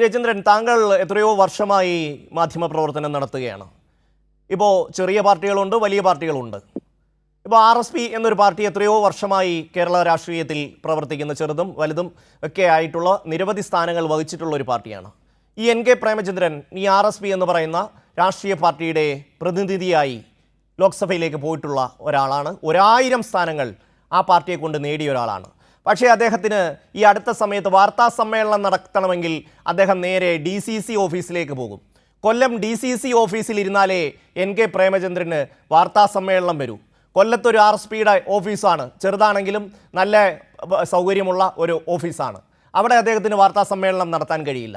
ജയചന്ദ്രൻ താങ്കൾ എത്രയോ വർഷമായി മാധ്യമ പ്രവർത്തനം നടത്തുകയാണ്. ഇപ്പോൾ ചെറിയ പാർട്ടികളുണ്ട് വലിയ പാർട്ടികളുണ്ട്. ഇപ്പോൾ ആർ എസ് പി എന്നൊരു പാർട്ടി എത്രയോ വർഷമായി കേരള രാഷ്ട്രീയത്തിൽ പ്രവർത്തിക്കുന്ന ചെറുതും വലുതും ഒക്കെ ആയിട്ടുള്ള നിരവധി സ്ഥാനങ്ങൾ വഹിച്ചിട്ടുള്ള ഒരു പാർട്ടിയാണ്. ഈ എൻ കെ പ്രേമചന്ദ്രൻ ഈ ആർ എസ് പി എന്ന് പറയുന്ന രാഷ്ട്രീയ പാർട്ടിയുടെ പ്രതിനിധിയായി ലോക്സഭയിലേക്ക് പോയിട്ടുള്ള ഒരാളാണ്. ഒരായിരം സ്ഥാനങ്ങൾ ആ പാർട്ടിയെ കൊണ്ട് നേടിയ ഒരാളാണ്. പക്ഷേ അദ്ദേഹത്തിന് ഈ അടുത്ത സമയത്ത് വാർത്താ സമ്മേളനം നടത്തണമെങ്കിൽ അദ്ദേഹം നേരെ ഡി സി സി ഓഫീസിലേക്ക് പോകും. കൊല്ലം ഡി സി സി ഓഫീസിൽ ഇരുന്നാലേ എൻ കെ പ്രേമചന്ദ്രന് വാർത്താ സമ്മേളനം വരൂ. കൊല്ലത്തൊരു ആർ എസ് പിയുടെ ഓഫീസാണ്. ചെറുതാണെങ്കിലും നല്ല സൗകര്യമുള്ള ഒരു ഓഫീസാണ്. അവിടെ അദ്ദേഹത്തിന് വാർത്താ സമ്മേളനം നടത്താൻ കഴിയില്ല.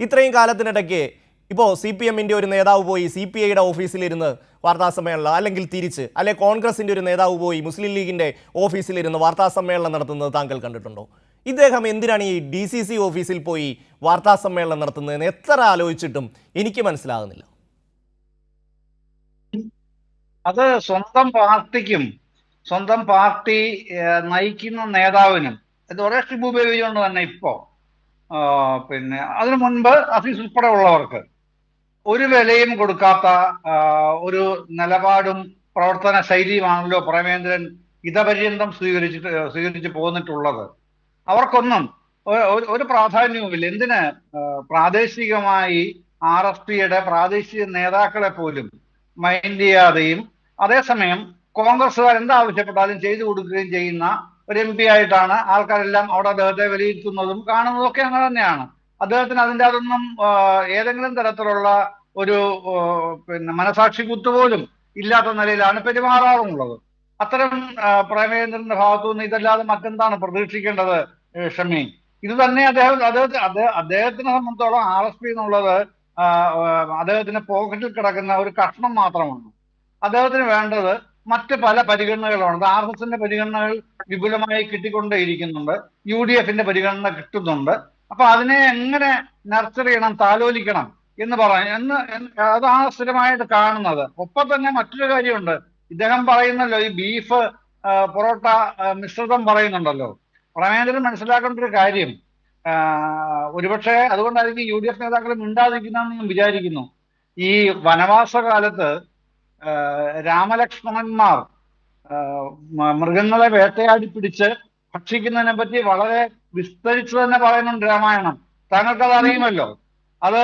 ഇത്രയും കാലത്തിനിടയ്ക്ക് ഇപ്പോൾ സി പി എമ്മിന്റെ ഒരു നേതാവ് പോയി സി പി ഐയുടെ ഓഫീസിലിരുന്ന് വാർത്താസമ്മേളനം അല്ലെങ്കിൽ തിരിച്ച് അല്ലെ കോൺഗ്രസിന്റെ ഒരു നേതാവ് പോയി മുസ്ലിം ലീഗിന്റെ ഓഫീസിലിരുന്ന് വാർത്താസമ്മേളനം നടത്തുന്നത് താങ്കൾ കണ്ടിട്ടുണ്ടോ? ഇദ്ദേഹം എന്തിനാണ് ഈ ഡി സി സി ഓഫീസിൽ പോയി വാർത്താസമ്മേളനം നടത്തുന്നതെന്ന് എത്ര ആലോചിച്ചിട്ടും എനിക്ക് മനസ്സിലാകുന്നില്ല. അത് സ്വന്തം പാർട്ടിക്കും സ്വന്തം പാർട്ടി നയിക്കുന്ന നേതാവിനും ഇത് ഒരേ ഷിബ് ഉപയോഗിച്ചുകൊണ്ട് തന്നെ ഇപ്പോ പിന്നെ അതിനു മുൻപ് അഫീസ് ഉൾപ്പെടെ ഉള്ളവർക്ക് ഒരു വിലയും കൊടുക്കാത്ത ഒരു നിലപാടും പ്രവർത്തന ശൈലിയുമാണല്ലോ പ്രമേന്ദ്രൻ ഇതപര്യന്തം സ്വീകരിച്ചിട്ട് സ്വീകരിച്ച് പോന്നിട്ടുള്ളത്. അവർക്കൊന്നും ഒരു- പ്രാധാന്യവുമില്ല. എന്തിന്? പ്രാദേശികമായി ആർ എസ് പിയുടെ പ്രാദേശിക നേതാക്കളെ പോലും മൈൻഡ് ചെയ്യാതെയും അതേസമയം കോൺഗ്രസ്സുകാർ എന്താവശ്യപ്പെട്ടാലും ചെയ്തു കൊടുക്കുകയും ചെയ്യുന്ന ഒരു എം പി ആയിട്ടാണ് ആൾക്കാരെല്ലാം അവിടെ അദ്ദേഹത്തെ വിലയിരുത്തുന്നതും കാണുന്നതും ഒക്കെ അങ്ങനെ തന്നെയാണ്. അദ്ദേഹത്തിന് അതിന്റെ അതൊന്നും ഏതെങ്കിലും തരത്തിലുള്ള ഒരു പിന്നെ മനസാക്ഷി കുത്തുപോലും ഇല്ലാത്ത നിലയിലാണ് പെരുമാറാറുള്ളത്. അത്തരം പ്രേമചന്ദ്രന്റെ ഭാഗത്തു നിന്ന് ഇതല്ലാതെ മറ്റെന്താണ് പ്രതീക്ഷിക്കേണ്ടത് ഷമി? ഇത് തന്നെ അദ്ദേഹം അദ്ദേഹത്തെ അദ്ദേഹ- അദ്ദേഹത്തിനെ സംബന്ധിച്ചോളം ആർ എസ് പി എന്നുള്ളത് അദ്ദേഹത്തിന്റെ പോക്കറ്റിൽ കിടക്കുന്ന ഒരു കഷ്ണം മാത്രമാണ്. അദ്ദേഹത്തിന് വേണ്ടത് മറ്റ് പല പരിഗണനകളാണ് ആർ എസ് എസിന്റെ പരിഗണനകൾ വിപുലമായി കിട്ടിക്കൊണ്ടേയിരിക്കുന്നുണ്ട്. യു ഡി എഫിന്റെ പരിഗണന കിട്ടുന്നുണ്ട്. അപ്പൊ അതിനെ എങ്ങനെ നർച്ചർ ചെയ്യണം താലോലിക്കണം എന്ന് പറയാം. എന്ന് അതാണ് സ്ഥിരമായിട്ട് കാണുന്നത്. ഒപ്പം തന്നെ മറ്റൊരു കാര്യമുണ്ട്. ഇദ്ദേഹം പറയുന്നല്ലോ ഈ ബീഫ് പൊറോട്ട മിശ്രിതം പറയുന്നുണ്ടല്ലോ. പ്രമേന്ദ്രൻ മനസ്സിലാക്കേണ്ട ഒരു കാര്യം ഒരുപക്ഷെ അതുകൊണ്ടായിരിക്കും യു ഡി എഫ് നേതാക്കൾ മിണ്ടാതിരിക്കുന്നതെന്ന് ഞാൻ വിചാരിക്കുന്നു. ഈ വനവാസ കാലത്ത് രാമലക്ഷ്മണന്മാർ മൃഗങ്ങളെ വേട്ടയാടി പിടിച്ച് ഭക്ഷിക്കുന്നതിനെ പറ്റി വളരെ വിസ്തരിച്ച് തന്നെ പറയുന്നുണ്ട് രാമായണം. താങ്കൾക്കത് അറിയുമല്ലോ. അത്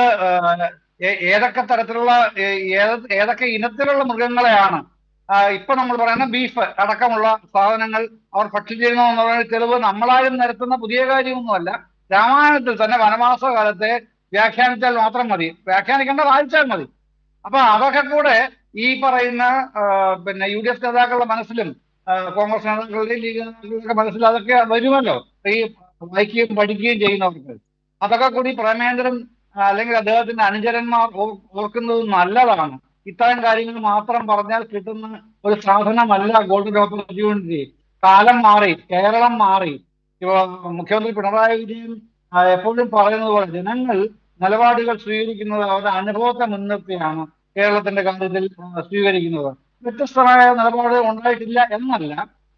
ഏതൊക്കെ തരത്തിലുള്ള ഏതൊക്കെ ഇനത്തിലുള്ള മൃഗങ്ങളെയാണ് ഇപ്പൊ നമ്മൾ പറയുന്ന ബീഫ് അടക്കമുള്ള സാധനങ്ങൾ അവർ ഭക്ഷിച്ചിരുന്നു എന്ന് പറയുന്ന തെളിവ് നമ്മളാരും നിരത്തുന്ന പുതിയ കാര്യമൊന്നുമല്ല. രാമായണത്തിൽ തന്നെ വനവാസ കാലത്തെ വ്യാഖ്യാനിച്ചാൽ മാത്രം മതി. വ്യാഖ്യാനിക്കേണ്ട വായിച്ചാൽ മതി. അപ്പൊ അതൊക്കെ കൂടെ ഈ പറയുന്ന പിന്നെ യു ഡി എഫ് നേതാക്കളുടെ മനസ്സിലും കോൺഗ്രസ് നേതാക്കളുടെയും ലീഗ് നേതാക്കളുടെ മനസ്സിലും അതൊക്കെ വരുമല്ലോ. ഈ വായിക്കുകയും പഠിക്കുകയും ചെയ്യുന്നവർക്ക്. അതൊക്കെ കൂടി പ്രേമേന്ദ്രൻ അല്ലെങ്കിൽ അദ്ദേഹത്തിന്റെ അനുചരന്മാർ ഓർ- ഓർക്കുന്നത് നല്ലതാണ്. ഇത്തരം കാര്യങ്ങൾ മാത്രം പറഞ്ഞാൽ കിട്ടുന്ന ഒരു സാധനമല്ല ഗോൾഡൻ ഓപ്പർച്യൂണിറ്റി കാലം മാറി കേരളം മാറി. മുഖ്യമന്ത്രി പിണറായി വിജയൻ എപ്പോഴും പറയുന്നത് പോലെ ജനങ്ങൾ നിലപാടുകൾ സ്വീകരിക്കുന്നത് അവരുടെ അനുഭവത്തെ മുൻനിർത്തിയാണ് കേരളത്തിന്റെ കാര്യത്തിൽ സ്വീകരിക്കുന്നത്. വ്യത്യസ്തമായ നിലപാട് ഉണ്ടായിട്ടില്ല എന്നല്ല.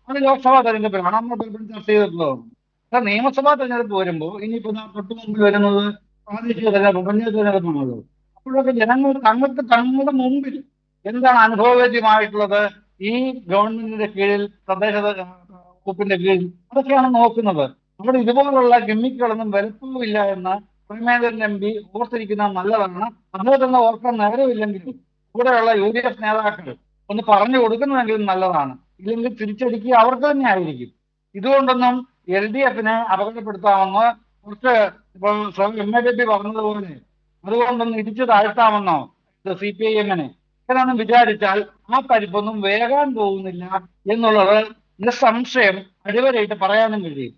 അത് ലോക്സഭാ തെരഞ്ഞെടുപ്പിലാണ്. നമ്മൾ ചർച്ച ചെയ്തിട്ടുള്ളതാണ് പക്ഷെ നിയമസഭാ തെരഞ്ഞെടുപ്പ് വരുമ്പോൾ ഇനിയിപ്പോ തൊട്ട് മുമ്പിൽ വരുന്നത് പ്രാദേശിക തെരഞ്ഞെടുപ്പ് പഞ്ചായത്ത് തെരഞ്ഞെടുപ്പാണല്ലോ അപ്പോഴൊക്കെ ജനങ്ങൾ തങ്ങൾക്ക് തങ്ങളുടെ മുമ്പിൽ എന്താണ് അനുഭവവേദ്യമായിട്ടുള്ളത്? ഈ ഗവൺമെന്റിന്റെ കീഴിൽ തദ്ദേശ വകുപ്പിന്റെ കീഴിൽ അതൊക്കെയാണ് നോക്കുന്നത്. അവിടെ ഇതുപോലുള്ള ഗിമ്മിക്കുകളൊന്നും വലുപ്പമില്ല എന്ന് പ്രമേന്ദ്രൻ എം പി ഓർത്തിരിക്കുന്നത് നല്ലതാണ്. അദ്ദേഹത്തിന് ഓർക്കാൻ നേരമില്ലെങ്കിലും കൂടെയുള്ള യു ഡി എഫ് നേതാക്കൾ ഒന്ന് പറഞ്ഞു കൊടുക്കുന്നതെങ്കിലും നല്ലതാണ്. ഇല്ലെങ്കിൽ തിരിച്ചടിക്കുക അവർക്ക് തന്നെ ആയിരിക്കും. ഇതുകൊണ്ടൊന്നും എൽ ഡി എഫിനെ അപകടപ്പെടുത്താമെന്ന് കുറച്ച് ഇപ്പം എം എ ബി പറഞ്ഞതുപോലെ അതുകൊണ്ടൊന്നും ഇടിച്ചു താഴ്ത്താമെന്നോ സി പി ഐ എമ്മിനെ എന്നൊന്നും വിചാരിച്ചാൽ ആ പരിപ്പൊന്നും വേകാൻ പോകുന്നില്ല എന്നുള്ളത് നിസ്സംശയം അടിവരയിട്ട് പറയാനും കഴിയും.